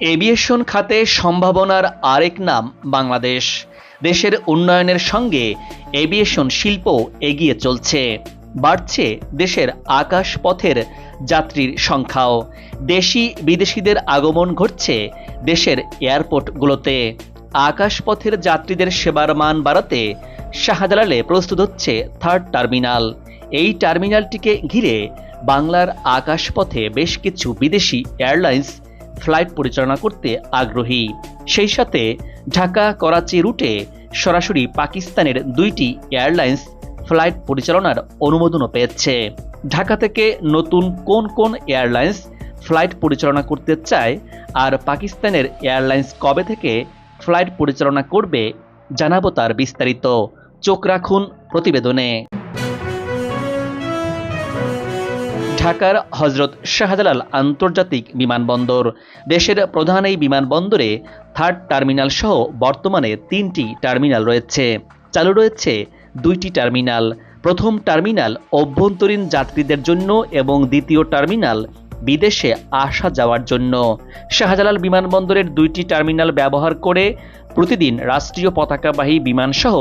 Aviation খাতে সম্ভাবনার আরেক নাম বাংলাদেশ। দেশের উন্নয়নের সঙ্গে এভিয়েশন শিল্প এগিয়ে চলছে। বাড়ছে দেশের আকাশপথের যাত্রীর সংখ্যাও। দেশি বিদেশিদের আগমন ঘটছে দেশের এয়ারপোর্টগুলোতে। আকাশপথের যাত্রীদের সেবার মান বাড়াতে শাহজালালে প্রস্তুত হচ্ছে থার্ড টার্মিনাল। এই টার্মিনালটিকে ঘিরে বাংলার আকাশপথে বেশ কিছু বিদেশি এয়ারলাইন্স ফ্লাইট পরিচালনা করতে আগ্রহী। সেই সাথে ঢাকা করাচি রুটে সরাসরি পাকিস্তানের দুইটি এয়ারলাইন্স ফ্লাইট পরিচালনার অনুমোদনও পেয়েছে। ঢাকা থেকে নতুন কোন কোন এয়ারলাইন্স ফ্লাইট পরিচালনা করতে চায় আর পাকিস্তানের এয়ারলাইন্স কবে থেকে ফ্লাইট পরিচালনা করবে জানাব তার বিস্তারিত। চোখ রাখুন প্রতিবেদনে। ঢাকার হজরত শাহজালাল আন্তর্জাতিক বিমানবন্দর। দেশের প্রধান এই বিমানবন্দরে থার্ড টার্মিনাল সহ বর্তমানে তিনটি টার্মিনাল রয়েছে। চালু রয়েছে দুইটি টার্মিনাল। প্রথম টার্মিনাল অভ্যন্তরীণ যাত্রীদের জন্য এবং দ্বিতীয় টার্মিনাল বিদেশে আসা যাওয়ার জন্য। শাহজালাল বিমানবন্দরের দুইটি টার্মিনাল ব্যবহার করে প্রতিদিন রাষ্ট্রীয় পতাকাবাহী বিমানসহ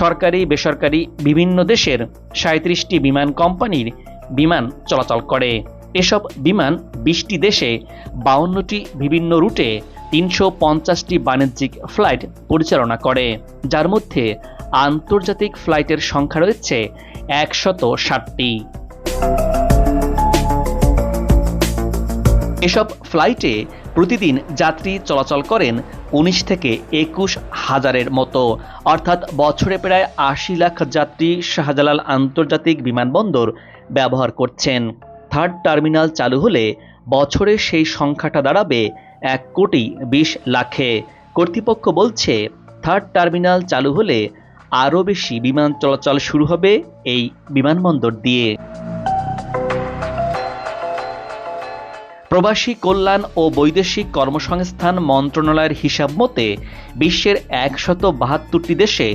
সরকারি, বেসরকারি বিভিন্ন দেশের সাঁত্রিশটি বিমান কোম্পানির বিমান চলাচল করে। এসব বিমান বিশটি দেশে বাউন্নটি বিভিন্ন রুটে তিনশো পঞ্চাশটি বাণিজ্যিক ফ্লাইট পরিচালনা করে, যার মধ্যে আন্তর্জাতিক ফ্লাইটের সংখ্যা রয়েছে একশত ষাটটি। এসব ফ্লাইটে প্রতিদিন যাত্রী চলাচল করেন উনিশ থেকে একুশ হাজারের মতো, অর্থাৎ বছরে প্রায় আশি লাখ যাত্রী শাহজালাল আন্তর্জাতিক বিমানবন্দর ব্যবহার করছেন। থার্ড টার্মিনাল চালু হলে বছরে সেই সংখ্যাটা দাঁড়াবে এক কোটি বিশ লাখে। কর্তৃপক্ষ বলছে, থার্ড টার্মিনাল চালু হলে আরও বেশি বিমান চলাচল শুরু হবে এই বিমানবন্দর দিয়ে। প্রবাসী কল্যাণ ও বৈদেশিক কর্মসংস্থান মন্ত্রণালয়ের হিসাব মতে, বিশ্বের একশত বাহাত্তরটি দেশে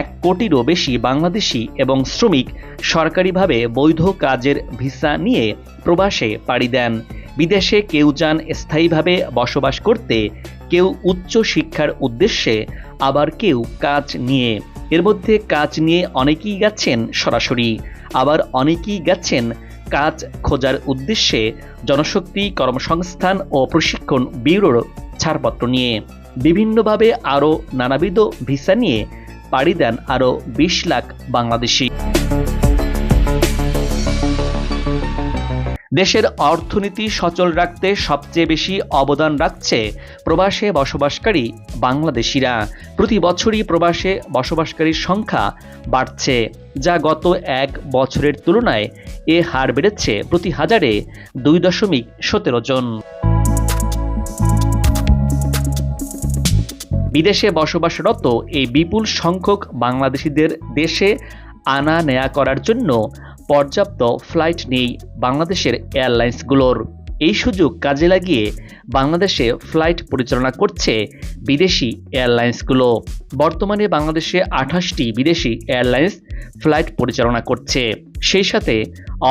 এক কোটিরও বেশি বাংলাদেশি এবং শ্রমিক সরকারিভাবে বৈধ কাজের ভিসা নিয়ে প্রবাসে পাড়ি দেন। বিদেশে কেউ যান স্থায়ীভাবে বসবাস করতে, কেউ উচ্চ শিক্ষার উদ্দেশ্যে আবার কেউ কাজ নিয়ে। এর মধ্যে কাজ নিয়ে অনেকেই গেছেন সরাসরি, আবার অনেকেই গেছেন কাজ খোঁজার উদ্দেশ্যে জনশক্তি কর্মসংস্থান ও প্রশিক্ষণ ব্যুরোর ছাড়পত্র নিয়ে। বিভিন্নভাবে আরও নানাবিধ ভিসা নিয়ে পাড়ি দেন আরও বিশ লাখ বাংলাদেশি। দেশের অর্থনীতি সচল রাখতে সবচেয়ে বেশি অবদান রাখছে প্রবাসে বসবাসকারী বাংলাদেশিরা। প্রতি বছরই প্রবাসে বসবাসকারীর সংখ্যা বাড়ছে, যা গত এক বছরের তুলনায় এ হার বেড়েছে প্রতি হাজারে দুই দশমিক সতেরো জন। বিদেশে বসবাসরত এই বিপুল সংখ্যক বাংলাদেশিদের দেশে আনা নেয়া করার জন্য পর্যাপ্ত ফ্লাইট নেই বাংলাদেশের এয়ারলাইন্সগুলোর। এই সুযোগ কাজে লাগিয়ে বাংলাদেশে ফ্লাইট পরিচালনা করছে বিদেশি এয়ারলাইন্সগুলো। বর্তমানে বাংলাদেশে আঠাশটি বিদেশি এয়ারলাইন্স ফ্লাইট পরিচালনা করছে। সেই সাথে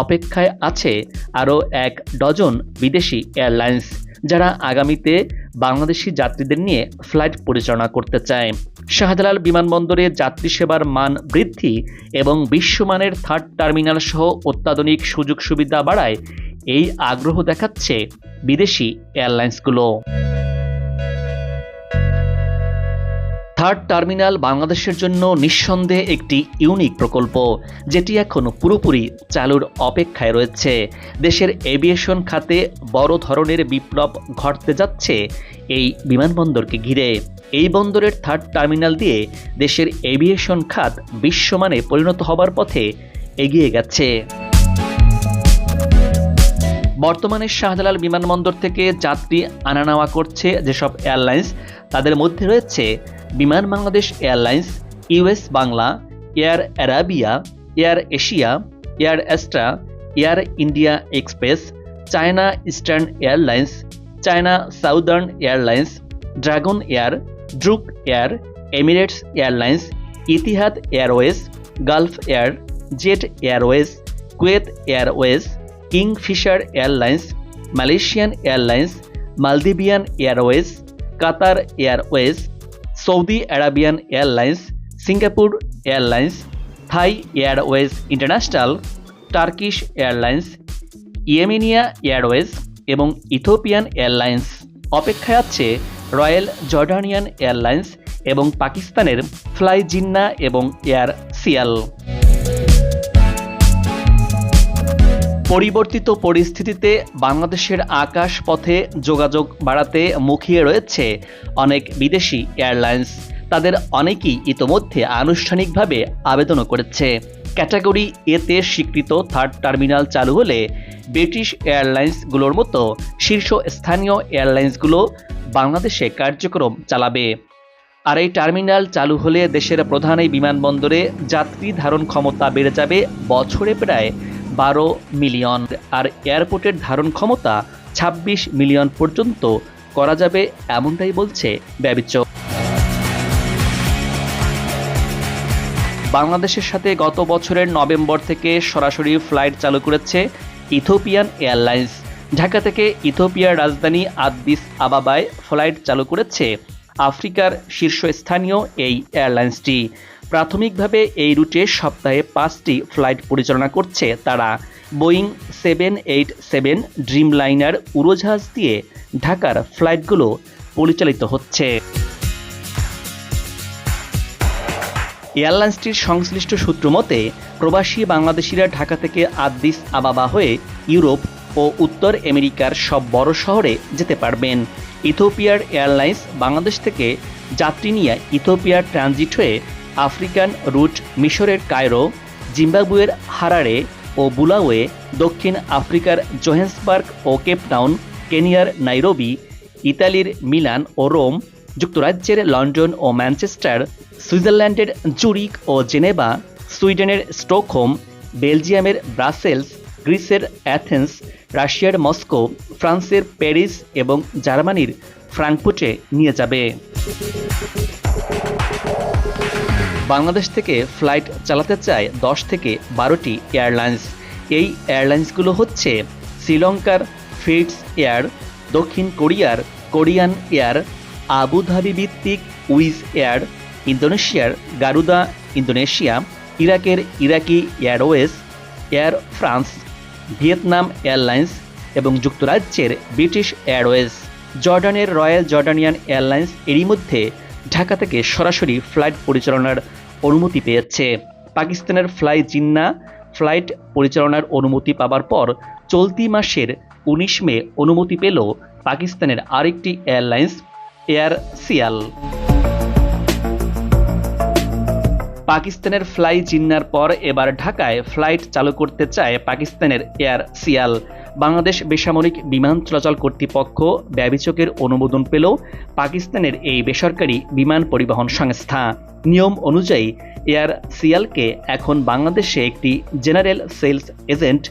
অপেক্ষায় আছে আরও এক ডজন বিদেশি এয়ারলাইন্স। যারা আগামীতে বাংলাদেশি যাত্রীদের নিয়ে ফ্লাইট পরিচালনা করতে চায়। শাহজালাল বিমানবন্দরে যাত্রী সেবার মান বৃদ্ধি এবং বিশ্বমানের থার্ড টার্মিনাল সহ অত্যাধুনিক সুযোগ সুবিধা বাড়ায় এই আগ্রহ দেখাচ্ছে বিদেশি এয়ারলাইন্সগুলো। থার্ড টার্মিনাল বাংলাদেশের জন্য নিঃসন্দেহে একটি ইউনিক প্রকল্প, যেটি এখন পুরোপুরি চালুর অপেক্ষায় রয়েছে। দেশের এভিয়েশন খাতে বড় ধরনের বিপ্লব ঘটতে যাচ্ছে এই বিমানবন্দরকে ঘিরে। এই বন্দরের থার্ড টার্মিনাল দিয়ে দেশের এভিয়েশন খাত বিশ্বমানে পরিণত হবার পথে এগিয়ে গেছে। বর্তমানে শাহজালাল বিমানবন্দর থেকে যাত্রী আনা নেওয়া করছে যেসব এয়ারলাইন্স, তাদের মধ্যে রয়েছে Biman Bangladesh airlines US Bangla, Air Arabia, Air Asia, Air Astra Air India Express, China Eastern Airlines, China Southern Airlines, Dragon Air, Druk Air, Emirates Airlines, Etihad Airways, Gulf Air, Jet Airways, Kuwait Airways, Kingfisher Airlines, Malaysian Airlines, Maldivian Airways, Qatar Airways Saudi Arabian Airlines Singapore Airlines Thai Airways International Turkish Airlines Yemenia Airways এবং Ethiopian Airlines অপেক্ষায় আছে royal Jordanian airlines এবং পাকিস্তানের fly Jinnah এবং air সিয়াল পরিবর্তিত পরিস্থিতিতে বাংলাদেশের আকাশ পথে যোগাযোগ বাড়াতে মুখিয়ে রয়েছে অনেক বিদেশি এয়ারলাইন্স। তাদের অনেকেই ইতোমধ্যে আনুষ্ঠানিকভাবে আবেদনও করেছে। ক্যাটাগরি এতে স্বীকৃত থার্ড টার্মিনাল চালু হলে ব্রিটিশ এয়ারলাইন্সগুলোর মতো শীর্ষ স্থানীয় এয়ারলাইন্সগুলো বাংলাদেশে কার্যক্রম চালাবে। আর এই টার্মিনাল চালু হলে দেশের প্রধান এই বিমানবন্দরে যাত্রী ধারণ ক্ষমতা বেড়ে যাবে বছরে প্রায় বারো মিলিয়ন। আর এয়ারপোর্টের ধারণ ক্ষমতা ২৬ মিলিয়ন পর্যন্ত করা যাবে এমনটাই বলছে ব্যবিচ্য বাংলাদেশের সাথে গত বছরের নভেম্বর থেকে সরাসরি ফ্লাইট চালু করেছে ইথোপিয়ান এয়ারলাইন্স। ঢাকা থেকে ইথোপিয়ার রাজধানী আদ্দিস আবাবায় ফ্লাইট চালু করেছে আফ্রিকার শীর্ষস্থানীয় এই এয়ারলাইন্সটি। প্রাথমিকভাবে এই রুটে সপ্তাহে পাঁচটি ফ্লাইট পরিচালনা করছে তারা। Boeing seven eight seven dreamliner উড়োজাহাজ দিয়ে ঢাকার ফ্লাইটগুলো পরিচালিত হচ্ছে। এয়ারলাইন্সটির সংশ্লিষ্ট সূত্র মতে, প্রবাসী বাংলাদেশিরা ঢাকা থেকে আদ্দিস আবাবা হয়ে ইউরোপ ও উত্তর আমেরিকার সব বড় শহরে যেতে পারবেন। ইথোপিয়ার এয়ারলাইন্স বাংলাদেশ থেকে যাত্রী নিয়ে ইথোপিয়ার ট্রানজিট হয়ে আফ্রিকান রুট মিশরের কায়রো, জিম্বাবুয়ের হারারে ও বুলাওয়ে, দক্ষিণ আফ্রিকার জোহেন্সবার্গ ও কেপটাউন কেনিয়ার নাইরোবি, ইতালির মিলান ও রোম, যুক্তরাজ্যের লন্ডন ও ম্যানচেস্টার, সুইজারল্যান্ডের জুরিক ও জেনেভা, সুইডেনের স্টকহোম, বেলজিয়ামের ব্রাসেলস, গ্রিসের অ্যাথেন্স, রাশিয়ার মস্কো, ফ্রান্সের প্যারিস এবং জার্মানির ফ্রাঙ্কফুটে নিয়ে যাবে। বাংলাদেশ থেকে ফ্লাইট চালাতে চায় দশ থেকে বারোটি এয়ারলাইন্স। এই এয়ারলাইন্সগুলো হচ্ছে শ্রীলঙ্কার ফিটস এয়ার, দক্ষিণ কোরিয়ার কোরিয়ান এয়ার, আবুধাবি ভিত্তিক উইজ এয়ার, ইন্দোনেশিয়ার গারুদা ইন্দোনেশিয়া, ইরাকের Iraqi airways air France, Vietnam airlines এবং যুক্তরাজ্যের ব্রিটিশ এয়ারওয়েজ। জর্ডানের রয়্যাল জর্ডানিয়ান এয়ারলাইন্স এরই মধ্যে ঢাকা থেকে সরাসরি ফ্লাইট পরিচালনার অনুমতি পেয়েছে। পাকিস্তানের ফ্লাই জিন্না ফ্লাইট পরিচালনার অনুমতি পাবার পর চলতি মাসের উনিশ মে অনুমতি পেল পাকিস্তানের আরেকটি এয়ারলাইন্স, এয়ার সিয়াল। পাকিস্তানের ফ্লাই জিন্নার পর এবার ঢাকায় ফ্লাইট চালু করতে চায় পাকিস্তানের এয়ার সিয়াল। বাংলাদেশ বেসামরিক বিমান চলাচল কর্তৃপক্ষ ব্যবিচকের অনুমোদন পেল পাকিস্তানের এই বেসরকারি বিমান পরিবহন সংস্থা। নিয়ম অনুযায়ী এয়ার সিয়ালকে এখন বাংলাদেশে একটি জেনারেল সেলস এজেন্ট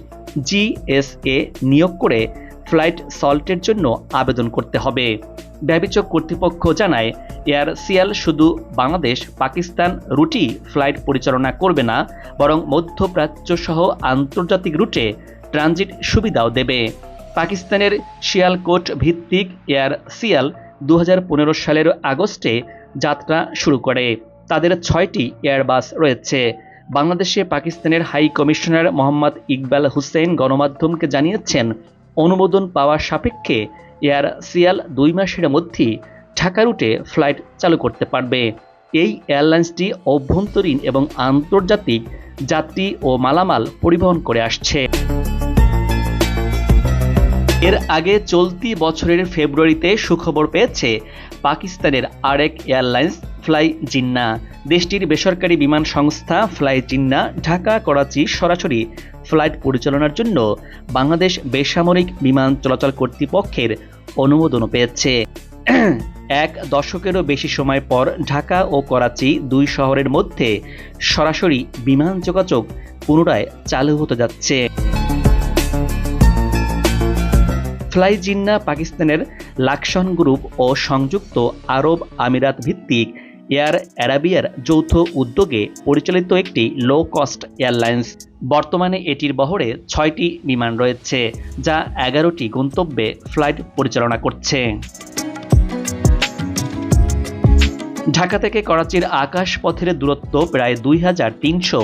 জিএসএ নিয়োগ করে ফ্লাইট সল্টের জন্য আবেদন করতে হবে। ব্যবিচক কর্তৃপক্ষ জানায়, এয়ার সিয়াল শুধু বাংলাদেশ, পাকিস্তান রুটি ফ্লাইট পরিচালনা করবে না, বরং মধ্যপ্রাচ্য সহ আন্তর্জাতিক রুটে ট্রানজিট সুবিধাও দেবে। পাকিস্তানের শিয়ালকোট ভিত্তিক এয়ার সিয়াল দু হাজার পনেরো সালের আগস্টে যাত্রা শুরু করে। তাদের ছয়টি এয়ারবাস রয়েছে। বাংলাদেশে পাকিস্তানের হাই কমিশনার মোহাম্মদ ইকবাল হুসেন গণমাধ্যমকে জানিয়েছেন, অনুমোদন পাওয়া সাপেক্ষে এয়ার সিয়াল দুই মাসের মধ্যেই ঢাকা রুটে ফ্লাইট চালু করতে পারবে। এই এয়ারলাইন্সটি অভ্যন্তরীণ এবং আন্তর্জাতিক যাত্রী ও মালামাল পরিবহন করে আসছে। এর আগে চলতি বছরের ফেব্রুয়ারিতে সুখবর পেয়েছে পাকিস্তানের আরেক এয়ারলাইন্স ফ্লাই জিন্না। দেশটির বেসরকারি বিমান সংস্থা ফ্লাই জিন্না ঢাকা, করাচি সরাসরি ফ্লাইট পরিচালনার জন্য বাংলাদেশ বেসামরিক বিমান চলাচল কর্তৃপক্ষের অনুমোদনও পেয়েছে। এক দশকেরও বেশি সময় পর ঢাকা ও করাচি দুই শহরের মধ্যে সরাসরি বিমান যোগাযোগ পুনরায় চালু হতে যাচ্ছে। ফ্লাই জিন্না পাকিস্তানের লাকসন গ্রুপ ও সংযুক্ত আরব আমিরাত ভিত্তিক এয়ার অ্যারাবিয়ার যৌথ উদ্যোগে পরিচালিত একটি লো কস্ট এয়ারলাইন্স বর্তমানে এটির বহরে ছয়টি বিমান রয়েছে, যা এগারোটি গন্তব্যে ফ্লাইট পরিচালনা করছে। ঢাকা থেকে করাচির আকাশ পথের দূরত্ব প্রায় দুই হাজার তিনশো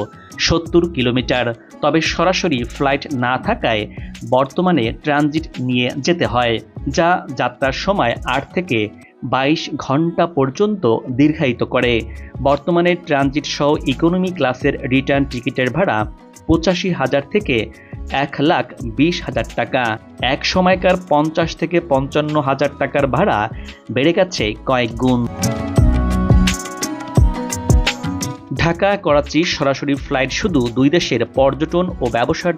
সত্তর কিলোমিটার, তবে সরাসরি ফ্লাইট না থাকায় বর্তমানে ট্রানজিট নিয়ে যেতে হয়, যা যাত্রার সময় আট থেকে বাইশ ঘণ্টা পর্যন্ত দীর্ঘায়িত করে। বর্তমানে ট্রানজিট সহ ইকোনমি ক্লাসের রিটার্ন টিকিটের ভাড়া পঁচাশি হাজার থেকে এক লাখ বিশ হাজার টাকা। এক সময়কার পঞ্চাশ থেকে পঞ্চান্ন হাজার টাকার ভাড়া বেড়ে গেছে কয়েক গুণ। ঢাকা করাচি সরাসরি ফ্লাইট শুধু দুই দেশের পর্যটন ও ব্যবসার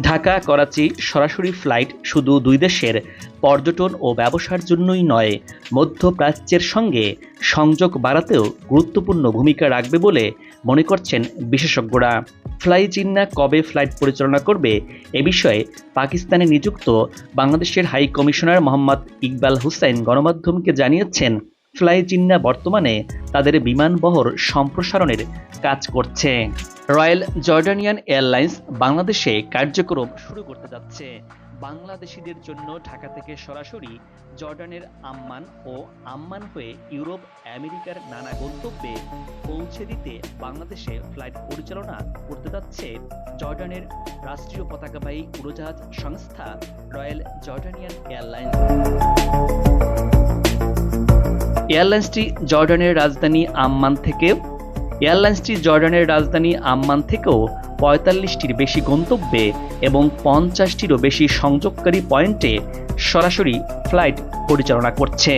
ঢাকা, করাচি সরাসরি ফ্লাইট শুধু দুই দেশের পর্যটন ও ব্যবসার জন্যই নয়, মধ্যপ্রাচ্যের সঙ্গে সংযোগ বাড়াতেও গুরুত্বপূর্ণ ভূমিকা রাখবে বলে মনে করছেন বিশেষজ্ঞরা। ফ্লাই জিন্না কবে ফ্লাইট পরিচালনা করবে এ বিষয়ে পাকিস্তানে নিযুক্ত বাংলাদেশের হাই কমিশনার মোহাম্মদ ইকবাল হুসাইন গণমাধ্যমকে জানিয়েছেন। ফ্লাই জিন্না বর্তমানে তাদের বিমানবহর সম্প্রসারণের কাজ করছে। রয়্যাল জর্ডানিয়ান এয়ারলাইন্স বাংলাদেশে কার্যক্রম শুরু করতে যাচ্ছে। বাংলাদেশিদের জন্য ঢাকা থেকে সরাসরি জর্ডানের আম্মান ও আম্মান হয়ে ইউরোপ, আমেরিকার নানা গন্তব্যে পৌঁছে দিতে বাংলাদেশে ফ্লাইট পরিচালনা করতে যাচ্ছে জর্ডানের রাষ্ট্রীয় পতাকাবাহী উড়োজাহাজ সংস্থা রয়্যাল জর্ডানিয়ান এয়ারলাইন্স। এয়ারলাইন্সটি জর্ডানের রাজধানী আম্মান থেকে এয়ারলাইন্সটি জর্ডানের রাজধানী আম্মান থেকেও পঁয়তাল্লিশটির বেশি গন্তব্যে এবং পঞ্চাশটিরও বেশি সংযোগকারী পয়েন্টে সরাসরি ফ্লাইট পরিচালনা করছে।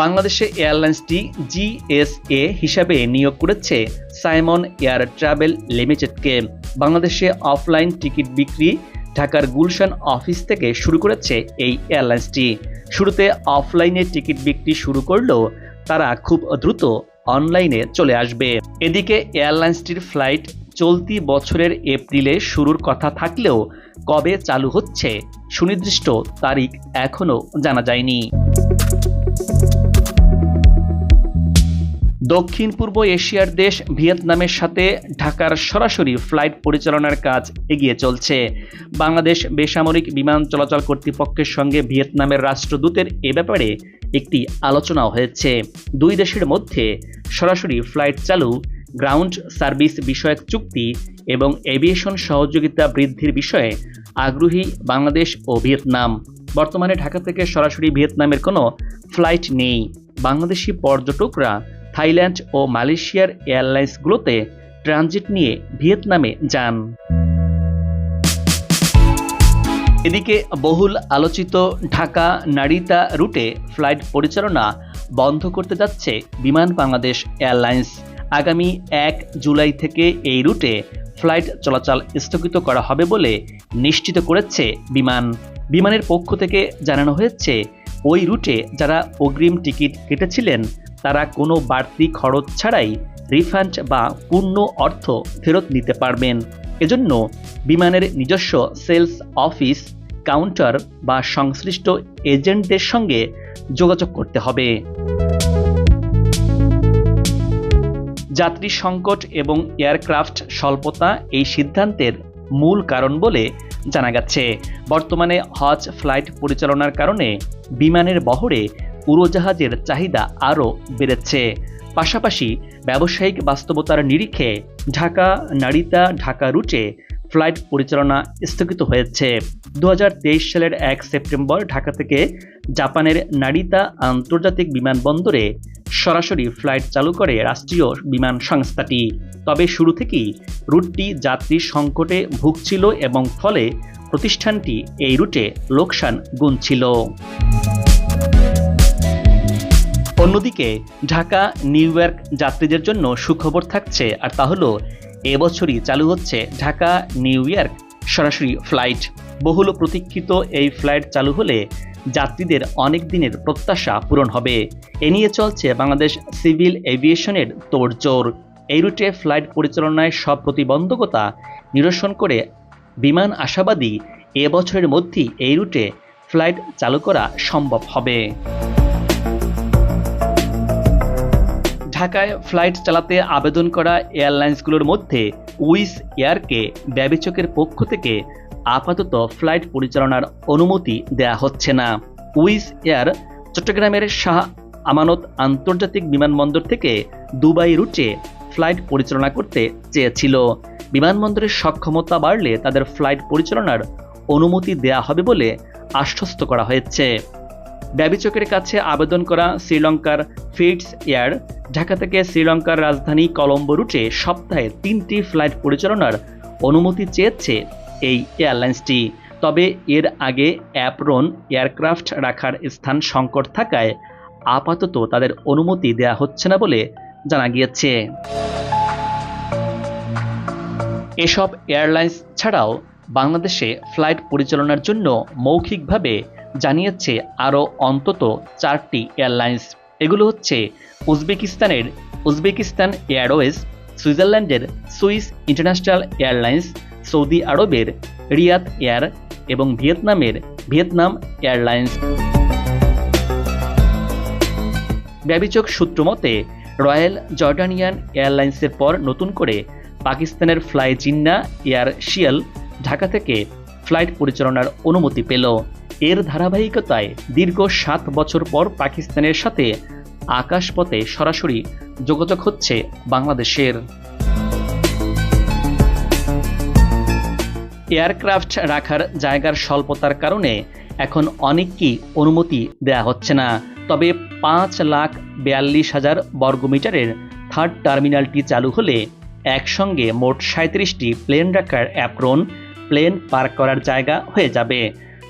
বাংলাদেশে এয়ারলাইন্সটি জিএসএ হিসাবে নিয়োগ করেছে সাইমন এয়ার ট্রাভেল লিমিটেডকে। বাংলাদেশে অফলাইন টিকিট বিক্রি ঢাকার গুলশান অফিস থেকে শুরু করেছে এই এয়ারলাইন্সটি শুরুতে অফলাইনে টিকিট বিক্রি শুরু করলেও তারা খুব দ্রুত অনলাইনে চলে আসবে। এদিকে এয়ারলাইন্সটির ফ্লাইট চলতি বছরের এপ্রিলে শুরুর কথা থাকলেও কবে চালু হচ্ছে সুনির্দিষ্ট তারিখ এখনও জানা যায়নি। দক্ষিণ পূর্ব এশিয়ার দেশ ভিয়েতনামের সাথে ঢাকার সরাসরি ফ্লাইট পরিচালনার কাজ এগিয়ে চলছে। বাংলাদেশ বেসামরিক বিমান চলাচল কর্তৃপক্ষের সঙ্গে ভিয়েতনামের রাষ্ট্রদূতের এ ব্যাপারে একটি আলোচনাও হয়েছে। দুই দেশের মধ্যে সরাসরি ফ্লাইট চালু, গ্রাউন্ড সার্ভিস বিষয়ক চুক্তি এবং এভিয়েশন সহযোগিতা বৃদ্ধির বিষয়ে আগ্রহী বাংলাদেশ ও ভিয়েতনাম। বর্তমানে ঢাকা থেকে সরাসরি ভিয়েতনামের কোনো ফ্লাইট নেই। বাংলাদেশি পর্যটকরা থাইল্যান্ড ও মালয়েশিয়ার এয়ারলাইন্সগুলোতে ট্রানজিট নিয়ে ভিয়েতনামে যান। এদিকে বহুল আলোচিত ঢাকা নারিতা রুটে ফ্লাইট পরিচালনা বন্ধ করতে যাচ্ছে বিমান বাংলাদেশ এয়ারলাইন্স। আগামী এক জুলাই থেকে এই রুটে ফ্লাইট চলাচল স্থগিত করা হবে বলে নিশ্চিত করেছে বিমান। বিমানের পক্ষ থেকে জানানো হয়েছে, ওই রুটে যারা অগ্রিম টিকিট কেটেছিলেন তারা কোনো বাড়তি খরচ ছাড়াই রিফান্ড বা পূর্ণ অর্থ ফেরত নিতে পারবেন। এজন্য বিমানের নিজস্ব সেলস অফিস, কাউন্টার বা সংশ্লিষ্ট এজেন্টদের সঙ্গে যোগাযোগ করতে হবে। যাত্রী সংকট এবং এয়ারক্রাফট স্বল্পতা এই সিদ্ধান্তের মূল কারণ বলে জানা গেছে। বর্তমানে হজ, ফ্লাইট পরিচালনার কারণে বিমানের বহরে উড়োজাহাজের চাহিদা আরও বেড়েছে। পাশাপাশি ব্যবসায়িক বাস্তবতার নিরিখে ঢাকা নারিতা ঢাকা রুটে ফ্লাইট পরিচালনা স্থগিত হয়েছে। দু হাজার তেইশ সালের এক সেপ্টেম্বর ঢাকা থেকে জাপানের নারিতা আন্তর্জাতিক বিমানবন্দরে সরাসরি ফ্লাইট চালু করে রাষ্ট্রীয় বিমান সংস্থাটি। তবে শুরু থেকেই রুটটি যাত্রী সংকটে ভুগছিল এবং ফলে প্রতিষ্ঠানটি এই রুটে লোকসান গুনছিল। অন্যদিকে, ঢাকা, নিউ ইয়র্ক যাত্রীদের জন্য সুখবর থাকছে, আর তা হলো, এবছরই চালু হচ্ছে ঢাকা, নিউ ইয়র্ক সরাসরি ফ্লাইট। বহুল প্রতীক্ষিত এই ফ্লাইট চালু হলে যাত্রীদের অনেক দিনের প্রত্যাশা পূরণ হবে। এ নিয়ে চলছে বাংলাদেশ সিভিল এভিয়েশনের তোড়জোড়। এই রুটে ফ্লাইট পরিচালনায় সব প্রতিবন্ধকতা নিরসন করে বিমান আশাবাদী এবছরের মধ্যেই এই রুটে ফ্লাইট চালু করা সম্ভব হবে। ঢাকায় ফ্লাইট চালাতে আবেদন করা এয়ারলাইন্সগুলোর মধ্যে উইস এয়ারকে ব্যবিচকের পক্ষ থেকে আপাতত ফ্লাইট পরিচালনার অনুমতি দেয়া হচ্ছে না। উইস এয়ার চট্টগ্রামের শাহ আমানত আন্তর্জাতিক বিমানবন্দর থেকে দুবাই রুটে ফ্লাইট পরিচালনা করতে চেয়েছিল। বিমানবন্দরের সক্ষমতা বাড়লে তাদের ফ্লাইট পরিচালনার অনুমতি দেয়া হবে বলে আশ্বস্ত করা হয়েছে। ব্যবিচকের কাছে আবেদন করা শ্রীলঙ্কার ফিটস এয়ার, ঢাকা থেকে শ্রীলঙ্কার রাজধানী কলম্বো রুটে সপ্তাহে তিনটি ফ্লাইট পরিচালনার অনুমতি চেয়েছে এই এয়ারলাইন্সটি। তবে এর আগে অ্যাপ্রন এয়ারক্রাফট রাখার স্থান সংকট থাকায় আপাতত তাদের অনুমতি দেয়া হচ্ছে না বলে জানা গিয়েছে। এসব এয়ারলাইন্স ছাড়াও বাংলাদেশে ফ্লাইট পরিচালনার জন্য মৌখিকভাবে জানিয়েছে আরও অন্তত চারটি এয়ারলাইন্স। এগুলো হচ্ছে উজবেকিস্তানের, উজবেকিস্তান এয়ারওয়েজ, সুইজারল্যান্ডের, সুইস ইন্টারন্যাশনাল এয়ারলাইন্স, সৌদি আরবের, রিয়াদ এয়ার এবং ভিয়েতনামের ভিয়েতনাম এয়ারলাইন্স। ব্যবিচক সূত্র মতে, রয়্যাল জর্ডানিয়ান এয়ারলাইন্সের পর নতুন করে পাকিস্তানের ফ্লাই জিন্না এয়ার শিয়াল ঢাকা থেকে ফ্লাইট পরিচালনার অনুমতি পেল। এর ধারাবাহিকতায় দীর্ঘ সাত বছর পর পাকিস্তানের সাথে আকাশপথে সরাসরি যোগাযোগ হচ্ছে বাংলাদেশের। এয়ারক্রাফট রাখার জায়গার স্বল্পতার কারণে এখন অনেককেই অনুমতি দেয়া হচ্ছে না। তবে পাঁচ লাখ বিয়াল্লিশ হাজার বর্গমিটারের থার্ড টার্মিনালটি চালু হলে একসঙ্গে মোট সাঁত্রিশটি প্লেন রাখার অ্যাপ্রন প্লেন পার্ক করার জায়গা হয়ে যাবে।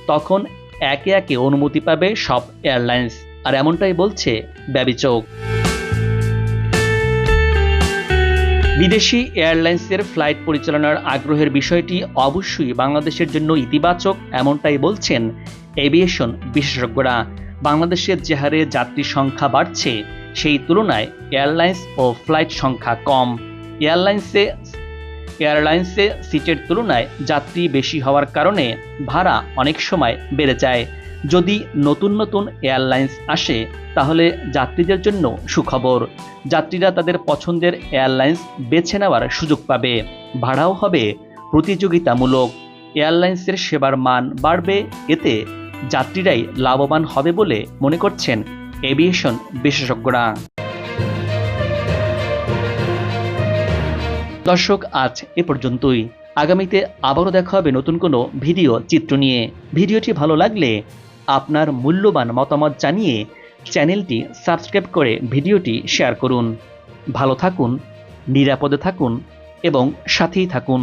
তখন একে একে অনুমতি পাবে সব এয়ারলাইন্স। আর এমনটাই বলছে ব্যবিচক বিদেশি এয়ারলাইন্সের ফ্লাইট পরিচালনার আগ্রহের বিষয়টি অবশ্যই বাংলাদেশের জন্য ইতিবাচক, এমনটাই বলছেন এভিয়েশন বিশেষজ্ঞরা। বাংলাদেশের যে হারে যাত্রী সংখ্যা বাড়ছে, সেই তুলনায় এয়ারলাইন্স ও ফ্লাইট সংখ্যা কম। এয়ারলাইন্সে এয়ারলাইন্সে সিটের তুলনায় যাত্রী বেশি হওয়ার কারণে ভাড়া অনেক সময় বেড়ে যায়। যদি নতুন নতুন এয়ারলাইন্স আসে, তাহলে যাত্রীদের জন্য সুখবর। যাত্রীরা তাদের পছন্দের এয়ারলাইন্স বেছে নেওয়ার সুযোগ পাবে। ভাড়াও হবে প্রতিযোগিতামূলক। এয়ারলাইন্সের সেবার মান বাড়বে, এতে যাত্রীরাই লাভবান হবে বলে মনে করছেন এভিয়েশন বিশেষজ্ঞরা। দর্শক, আজ এ পর্যন্তই। আগামীতে আবারও দেখা হবে নতুন কোনো ভিডিও চিত্র নিয়ে। ভিডিওটি ভালো লাগলে আপনার মূল্যবান মতামত জানিয়ে চ্যানেলটি সাবস্ক্রাইব করে ভিডিওটি শেয়ার করুন। ভালো থাকুন, নিরাপদে থাকুন এবং সাথেই থাকুন।